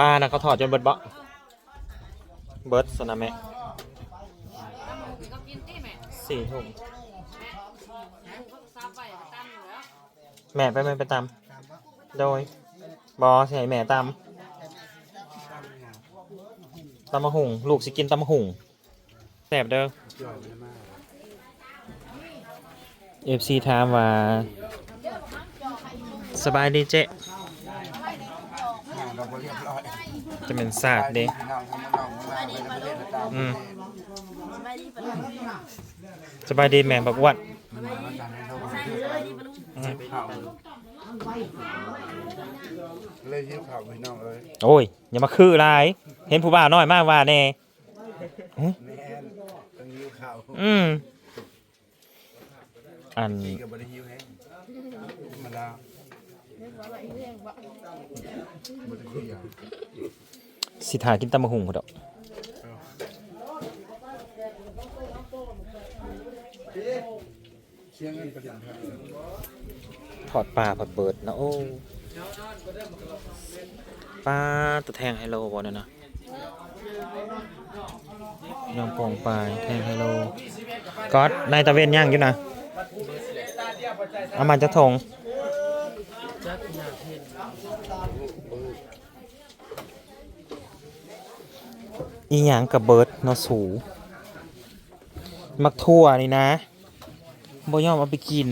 ปลานะเขาถอดจนเบิดเบาะเบิดสนะแม่ก็กินที่แม่สี่ทุ่มแม่ไปตั้งแม่ไปแม่ไปตามโดยบอใช่แม่ตามตำมะหุงลูกสิกินตำมะหุงแสบเด้อเอฟซีถามว่า สบายดีเจ๊ เราก็เรียบร้อย จะเป็นศาสตร์เด้น้องทำน้องมาเป็นประเทศตามอืมสบายดีแม่แบบอ้วัดมาจากในโลกข่าวเลยยิ้มข่าวพี่น้องเลยโอ้ย อย่ามาคืออะไรเห็นผู้บ่าวน้อยมากว่าแน่แม่นต้องยิ้มข่าวอืมอัน สิทากินตำมะหุงพุ่นดอกถอดปลาผัดเบิดนะโอ้ปลาตัวแทงไฮโลบอลนะนะยองปองปลาแทงไฮโลก๊อตนายตะเวนย่างอยู่นะเอามันจะทง อีหยังกับเบิร์ดเนาะสู มักทั่วนี่นะบ่ยอมเอาไปกิน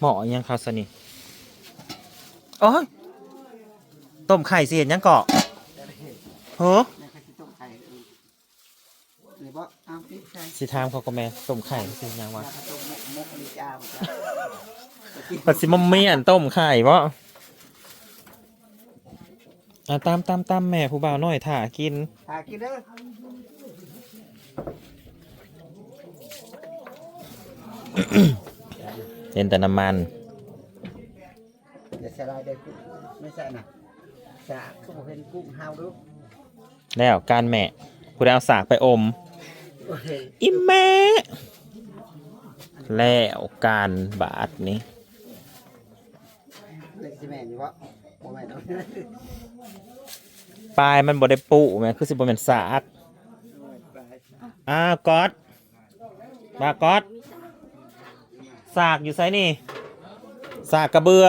หมอยังครับสนี่โอ้ยต้มไข่เสียนยังเกาะเฮ้อสิทามเขาก็แม่ต้มไข่เสียนยังวะปัดสิมอมเมียนต้มไข่บ่ อะตามตามตามแม่ผู้บ่าวน้อยถ่ากิน หากินเด้อเห็นแต่น้ำมัน เดี๋ยวใส่ลายเด็กไม่ใส่น่ะสาเขาบอกเป็นกุ้งเฮาดูแล้วการแม่ผู้ได้เอาสากไปอม โอเคอิแม่แล้วการบาดนี้ เล็กสิแม่นอยู่วะโมแม่นเอา ปลายมันบ่ได้ปุแม่คือสิบ่แม่นสากไปอ้าวก๊อตมาก๊อตสากอยู่ไซนี่สากกระเบือ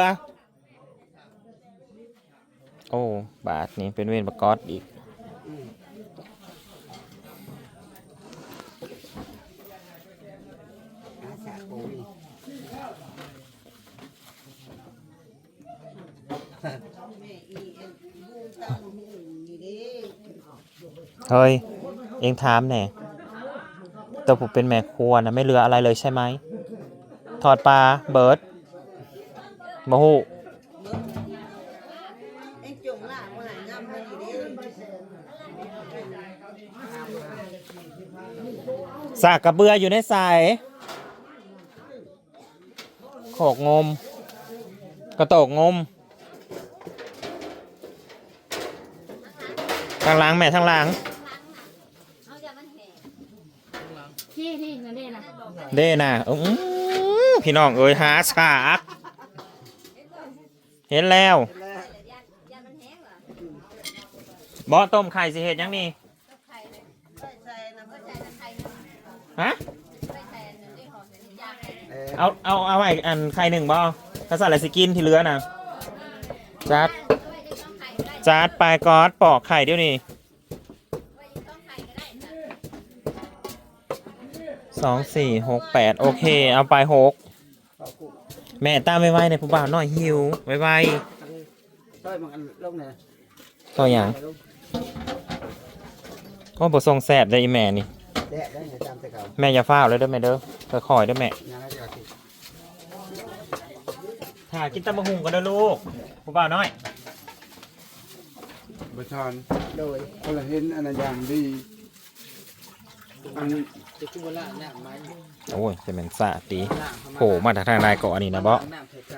โอ้ บาทนี้เป็นเวรประก๊อตอีก หาสาโอ้ย เฮ้ย เองถามแน่ตัวผมเป็นแม่ครัวนะไม่เหลืออะไรเลยใช่ไหม ถอดปลาเบิร์ดมะฮูเอ็งจงล่ามาหางามมาดีด้สากกระเบืออยู่ในสายโขกงม กระโตกงมทางหล้างแม่ทางหล้าง ที่นั่นเองนะเด้น่ะอื้อพี่น้องเอ้ยหาฉากเห็นแล้วบอต้มไข่สิเห็ดยังนี่ฮะเอาเอาเอาไอ้อันไข่หนึ่งบอถ้าใส่อะไรสกินที่เหลือน่ะจัดจัดปลายก๊อดปอกไข่เดี๋ยวนี้ สองสี่หกแปดโอเค เอาไปหกขอบคุณแม่ตามไว้ๆในผู้บ่าวน้อยหิวไว้ไวต้อยมันลงเนี่ยๆต่ออย่างก็บททรงแสบได้อีแม่นี่แดดได้ไงจำแต่เก่าแม่อย่าฟ้าวเลยเด้อแม่เด้อค่อยๆเด้อแม่ยังไงจะติดถ่ากินตำบักหุ่งกันเด้อลูกผู้บ่าวน้อย ประชอนโดยคนละเห็นอันนั้นอย่างดี อันจะจุบละน้ำมันโอ้ยจะเป็นสะตีโผล่มาทางใดเกาะนี่นะบ่น้ำใส่ใจ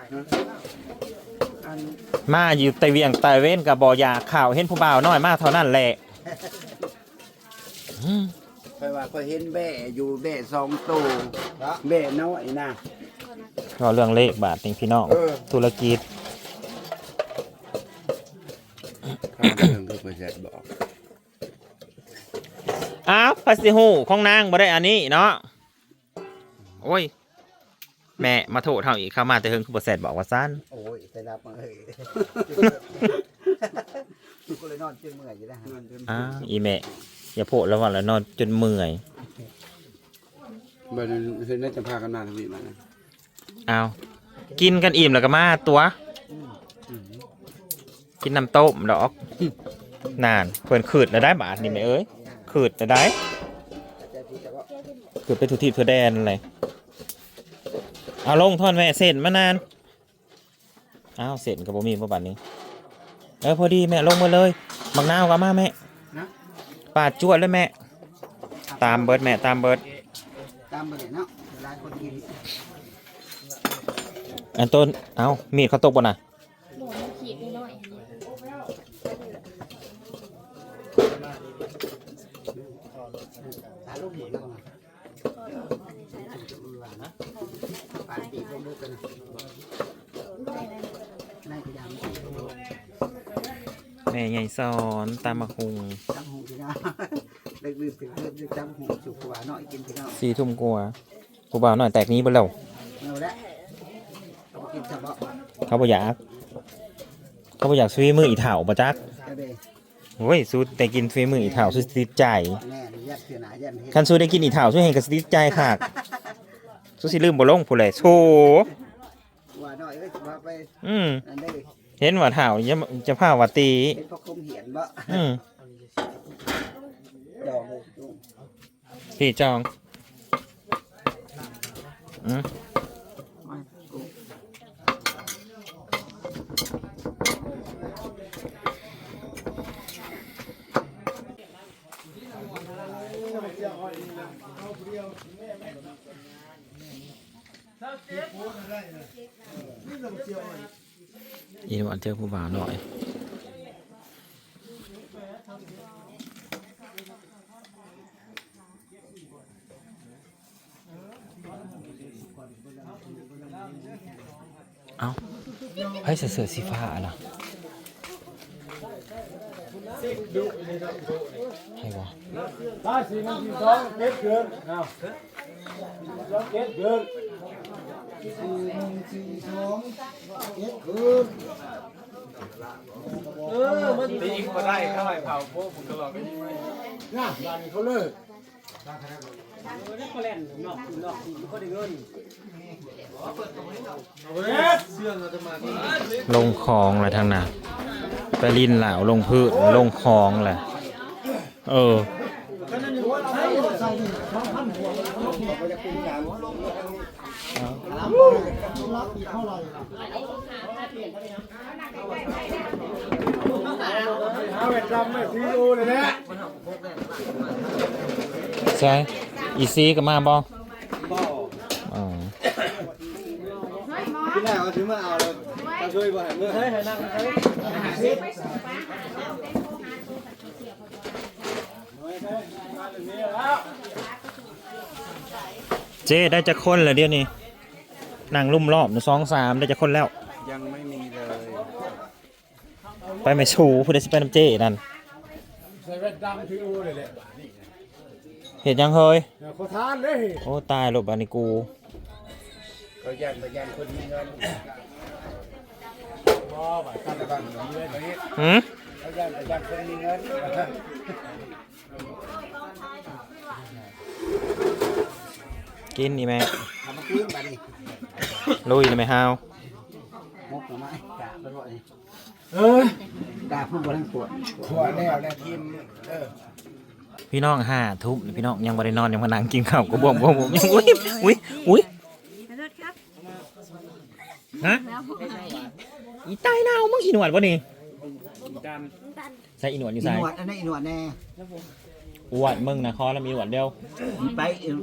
อันมาอยู่ไตเวียงไตเว้นกับบ่อยากข่าวเห็นผู้บ่าวน้อยมากเท่านั้นแหละอืมไปว่าก็เห็นแบ่อยู่แบ่สองตัวแบ่น้อยนะก็เรื่องเลขบาทนี่พี่น้องเออธุรกิจข้าวเรื่องก็ไปแสดบอก อ้าวพัสหูของนางบ่ได้อันนี้เนาะโอ้ย แม่มาโทษเท่าอีกเข้ามาแต่เฮิงคือบ่แซดบอกว่าสั้นโอ้ยไปรับมาเอ้ยกูก็เลยนอนจนเมื่อยอยู่แล้วฮะอ้าอีแม่อย่าโพดแล้วว่าแล้วนอนจนเมื่อยบัดนี้เห็นได้จะพากันมาทวีมานะอ้าวกินกันอิ่มแล้วก็มาตัว กินน้ำต้มดอก นานเพิ่นขืดแล้วได้บาทนี่แม่เอ้ยขืดแล้วได้ ว่าขืดไปทุกที่ทั่วแดนเลยเอาลงทอนแม่เสร็จมานานอ้าวเสร็จกับบ่มีบ่บัดนี้ เออพอดีแม่ลงมาเลยมักนาวก็มาแม่นะปาดจวดเลยแม่ ตามเบิร์ดแม่ตามเบิร์ดตามไปเลยเนาะเวลาคนกินอันต้นเอามีดเขาตกบ่น่ะ หมูมันขีดนิดหน่อย ตาลูกหมุนแล้วมา ปาดปีกลงด้วยกันนายพยายามแม่ใหญ่สอนตามมาคุงจำหูพี่น้องเลิกลืมถึงเลิกจำหูจุกหัวหน่อยกินพี่น้องสี่ทุ่มกว่ากูบ่าวหน่อยแตกนี้ไปแล้วเอาละเอากินเฉพาะเขาบ่อยากเขาบ่อยากซื้อมืออีเถ่าบ่จักก็ได้โอ้ยสู้แต่กินฟรีมืออีเถ่าสู้ติดใจแม่ยัดเสือหนายันเฮ็ด คันสู้ได้กินอีเถ่าสู้เห็นก็สิติดใจค่ะ สู้สิลืมบ่ลงผู้ใดโชหัวหน่อยก็จะมาไปอืมอันได้เห็นว่าเถ่าจะจะพาว่าตีเห็นพวกคมเหียนบ่อืมดอกเลยจุ้งพี่จองอืมมากู อีนวันเจอผู้บ่าวหน่อยเอ้าให้ใส่เสื้อ สีฟ้าอะนะให้วะได้สี่นาทีสองเก็บเกินเอองเก็บเกินตีก็ได้เท่าไหร่เผาพวกผมตลอดไม่ยิงนะร้านนี้เขาเลิกลงคลองอะไรทางนั้นไปลินเหล่าลงพืชลงคลองแหละเออ หาเวทำไม่ซีโอเลยนะใช่อีซีก็มาบ่อ๋อที่แรกเอางมาเอาเลยมาช่วยบ่ให้เมื่อเฮ้ยให้นั่งเฮ้ยเจ๊ได้จะคนแล้วเดี๋ยวนี้ นั่งลุ่มรอบหนึ่งสองสามได้จะคนแล้ว ยังไม่มีเลย ไปไม่ชูผู้ใดสิไปน้ำเจ๊นั่นใส่เวทดำซีโอเลยแหละเห็นยังเฮ้ยเดี๋ยวเขาทานเลยโอ้ตายหลบอันนี้กูก็ยันไปยันคนมีเงินบ่ไปกันกันนี้เลยหืมก็ยันไปยันคนมีเงินกินนี่แม่ทำมาคืนไปดิ ลุยเลยไหมฮาวมกหน่อไม้กะไปบ่อยเออกะพูดบ่ทั้งปวดขวดแล้วแล้วทีมเออพี่น้องห้าทุ่มพี่น้องยังไม่ได้นอนยังมานั่งกินข้าวก็บ่วงบ่วงบ่วงยังอุ้ยอุ้ยอุ้ยขอโทษครับฮะแล้วผมหายอีตายนาวมึงอีหนวดวะนี่ใส่อีหนวดอยู่อีใส่หนวดอันนี้อีหนวดแน่อวดมึงนะคอแล้วมีหนวดเดียวมีไปเอว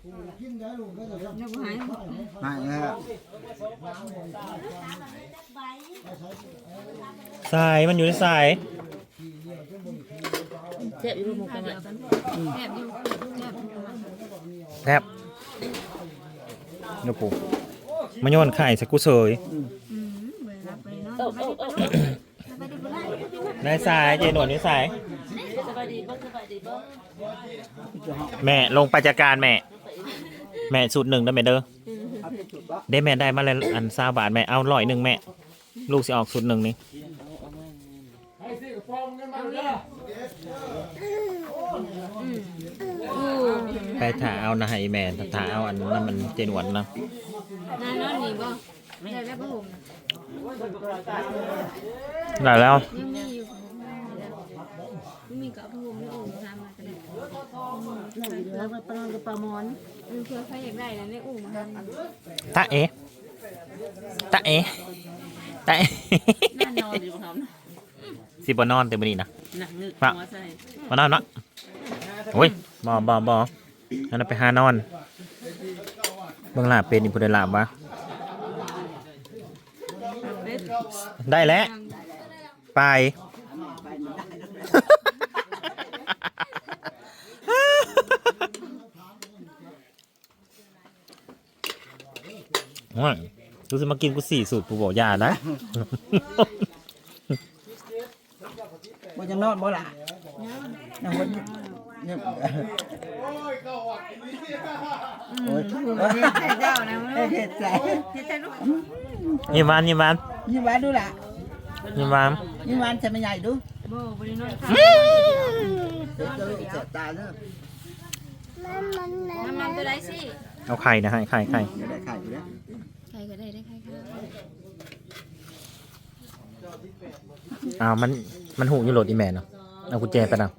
แล้วผมหายสายมันอยู่ในสายเจ็บอยู่มูกันยแอบอยู่แทบนี่ปุ๊มาโยนไข่ใส่กูเสยเวลาไปนอนไปไปนายสายเจหนวดนิ้วสายสบายดีเบิ้งสาย แม่ลงไปจัดการแม่ แม่สูตรหนึ่งได้ไหมเด้อเอาไปจุดบ่ได้แม่ได้มาแล้วอันซาบาทแม่เอาร้อยหนึ่งแม่ ลูกสิออกสูตรหนึ่งนี่ให้ซื้อกระป๋องเงินมาเด้อไปถ่าเอานะให้แม่ถ่าเอาอันนั้นมันเจหนวดนะนานนอนนี่บ่ได้แล้วบ่ห่มได้แล้วยังมีอยู่ไม่มีก็เอาผ้าห่มในโอ่งทำมาก็ได้ แล้วก็ปลากับปลาหมอนเออเพื่อใครอยากได้นะในโอ่งมาทำตาเอตาเอตาเอ น่านอนอยู่ครับสิบนอนเต็มอนี้นะ หนักนึกปะหัวใส่มานอนเนาะโอ้ยบอบอบออันนั้นไปหานอน เบิ่งลาบเป็นอีผู้ใดลาบวะเป็ดได้แล้ว ไป โอ้ยดูสิมากินกูสี่สูตรกูบอกอยานะบ่ยังนอนบ่ล่ะยังบ่เนี่ยโอ้ยเจ้านะมึงเฮ็ดใจเฮ็ดใจลูกยิ้มหวานยิ้มหวานยิ้มหวานดูล่ะยิ้มหวานยิ้มหวานจะไม่ใหญ่ดูบ่บ่ได้นอนค่ะเดี๋ยวจะเสียตาเด้อน้ำมันตัวใดสิเอาไข่นะให้ไข่ไข่เดี๋ยวได้ไข่อยู่แล้วใค รก็ได้ได้ใครก็ได้อ้าวมันมันหูอยู่โหลดอีแมนเนาะเอากุญแจไปนะ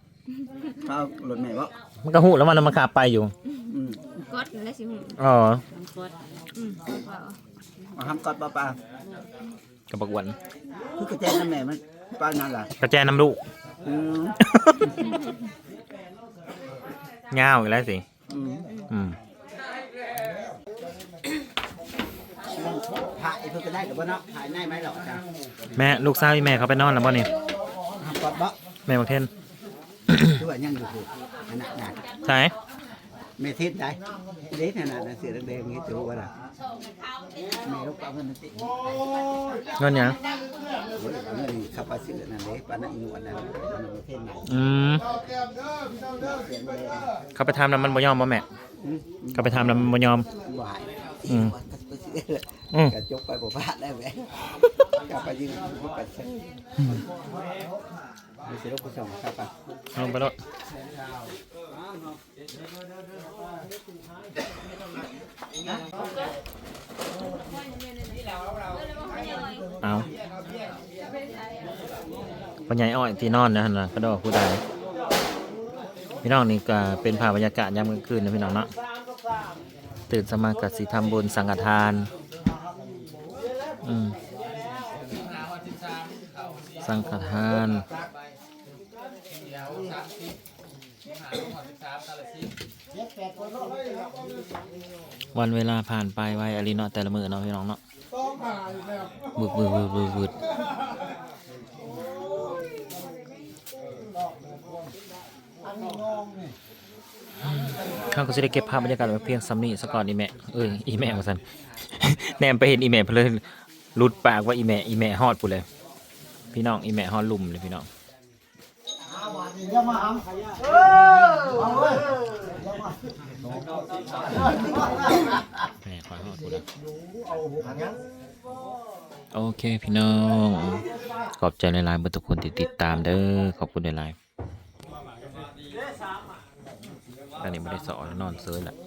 เอารถแม่บ่มันก็หูแล้วมันมันขับไปอยู่อืมกดแล้วสิหุ่นอ๋อกดอืมว่าเอาทำกอดปลากระบอกวันๆคือกระแจน้ำแม่มันปลานั่นล่ะกระแจน้ำลูก อืมเงาวอีกแล้วสิอืม อืม ถ่ายเพิ่น ก็ได้หรือบ่เนาะถ่ายได้ไหมหรอกจ้ะแม่ลูกสาวอีแม่เขาไปนอนแล้วบ่นี่ทำกอดบ่แม่บอกเทนด้วยยังอยู่ถูกอันนั้นน่ะใช่แม่ทิศได้เด็กขนาดนั้นเสือแดงๆนี่จะรู้ว่าล่ะแม่ลูกปลาเงินติเงินหยังโอ้ยเงินขับปลาเสือนั่นเด้ปลาหนังอีนวลนั่นมันประเทศไหนอืมเสียงแดงเขาไปทำแล้วมันบ่ยอมบ่แม่อืมเขาไปทำแล้วมันบ่ยอมบ่ายอืมก็ไปซื้ ออืม กระจกไปบ่พลาดได้แหมกลับไปยิงไปเช็คไม่ใช่ลูกผู้ชมครับป่ะลงไปรถเอาปัญญาอ้อยที่นอนนะฮะนะก็ดอกผู้ใดพี่น้องนี่ก็เป็นภาพบรรยากาศยามกลางคืนนะพี่น้องเนาะ ตื่นสมากัดสีทำบุญสังฆทาน อืมสังฆทานวันเวลาผ่านไปไวอลีเนาะแต่ละมือเนาะพี่น้องเนาะบึกบึกบึกบึกบึก ข้าก็จะได้เก็บภาพบรรยากาศไว้เพียงซัมนี่สก่อนอีแม่เอ้ยอีแม่มาสันแนมไปเห็นอีแม่เพนเลยรุดปากว่าอีแม่อีแม่ฮอดปูเลย พี่น้องอีแม่ฮอดลุ่มเลยพี่น้องแม่คอยฮอดปูเลยโอเคพี่น้อง ขอบใจในไลน์เบอร์ทุกคนที่ติดตามเด้อขอบคุณในไล น์อันนี้ไม่ได้สอนนอนเซิร์ฟแหละ